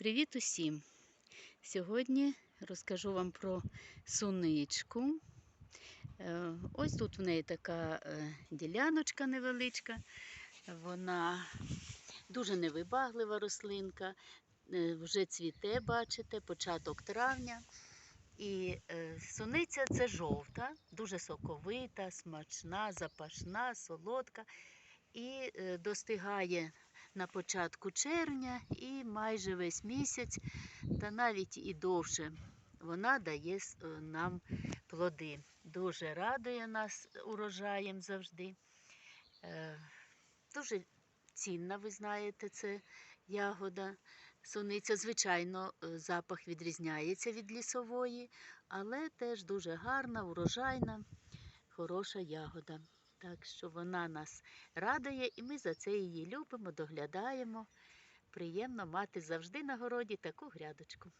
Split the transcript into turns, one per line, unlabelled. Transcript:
Привіт усім! Сьогодні розкажу вам про суничку. Е, Ось тут в неї така е, діляночка невеличка. Вона дуже невибаглива рослинка, е, вже цвіте, бачите, початок травня. І суниця це жовта, дуже соковита, смачна, запашна, солодка. І достигає на початку червня і майже весь місяць, та навіть і довше вона дає е, нам плоди. Дуже радує нас урожаєм завжди. Е, Дуже цінна, ви знаєте, це ягода. Суниця, звичайно, е, запах відрізняється від лісової, але теж дуже гарна, урожайна, хороша ягода. Так що вона нас радує, і ми за це її любимо, доглядаємо. Приємно мати завжди на городі таку грядочку.